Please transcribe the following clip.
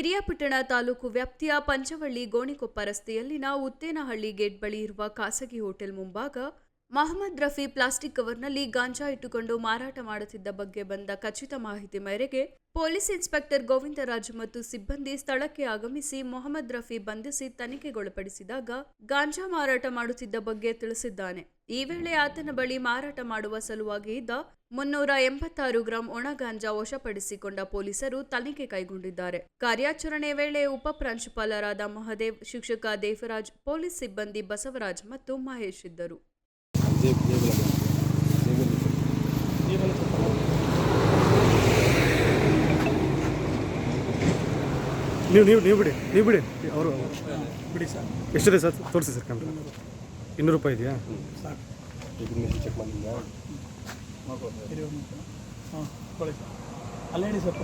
ಪಿರಿಯಾಪಟ್ಟಣ ತಾಲೂಕು ವ್ಯಾಪ್ತಿಯ ಪಂಚವಳ್ಳಿ ಗೋಣಿಕೊಪ್ಪ ರಸ್ತೆಯಲ್ಲಿನ ಉತ್ತೇನಹಳ್ಳಿ ಗೇಟ್ ಬಳಿ ಇರುವ ಖಾಸಗಿ ಹೋಟೆಲ್ ಮುಂಭಾಗ ಮಹಮ್ಮದ್ ರಫಿ ಪ್ಲಾಸ್ಟಿಕ್ ಕವರ್ನಲ್ಲಿ ಗಾಂಜಾ ಇಟ್ಟುಕೊಂಡು ಮಾರಾಟ ಮಾಡುತ್ತಿದ್ದ ಬಗ್ಗೆ ಬಂದ ಖಚಿತ ಮಾಹಿತಿ ಮೇರೆಗೆ ಪೊಲೀಸ್ ಇನ್ಸ್ಪೆಕ್ಟರ್ ಗೋವಿಂದರಾಜ್ ಮತ್ತು ಸಿಬ್ಬಂದಿ ಸ್ಥಳಕ್ಕೆ ಆಗಮಿಸಿ ಮೊಹಮ್ಮದ್ ರಫಿ ಬಂಧಿಸಿ ತನಿಖೆಗೊಳಪಡಿಸಿದಾಗ ಗಾಂಜಾ ಮಾರಾಟ ಮಾಡುತ್ತಿದ್ದ ಬಗ್ಗೆ ತಿಳಿಸಿದ್ದಾನೆ. ಈ ವೇಳೆ ಆತನ ಬಳಿ ಮಾರಾಟ ಮಾಡುವ ಸಲುವಾಗಿ ಇದ್ದ ಮುನ್ನೂರ ಎಂಬತ್ತಾರು ಗ್ರಾಂ ಒಣ ಗಾಂಜಾ ವಶಪಡಿಸಿಕೊಂಡ ಪೊಲೀಸರು ತನಿಖೆ ಕೈಗೊಂಡಿದ್ದಾರೆ. ಕಾರ್ಯಾಚರಣೆ ವೇಳೆ ಉಪ ಪ್ರಾಂಶುಪಾಲರಾದ ಮಹದೇವ್, ಶಿಕ್ಷಕ ದೇವರಾಜ್, ಪೊಲೀಸ್ ಸಿಬ್ಬಂದಿ ಬಸವರಾಜ್ ಮತ್ತು ಮಹೇಶ್ ಇದ್ದರು. ಜೇಬ್ ಜೇಬಲ್ಲಿ ಜೇಬಲ್ಲಿ ನೀವು ನೀವು ನೀವು ಬಿಡಿ ನೀವು ಬಿಡಿ ಅವರು ಬಿಡಿ ಸರ್ ಎಷ್ಟಿದೆ ಸರ್ ತೋರಿಸಿ ಸರ್ ಕ್ಯಾಮ್ರಾ ಇನ್ನೂರು ರೂಪಾಯಿ ಇದೆಯಾ ಚೆಕ್ ಮಾಡಿದ್ಯಾ. ಹಾಂ ಅಲ್ಲೇ ಹೇಳಿ ಸರ್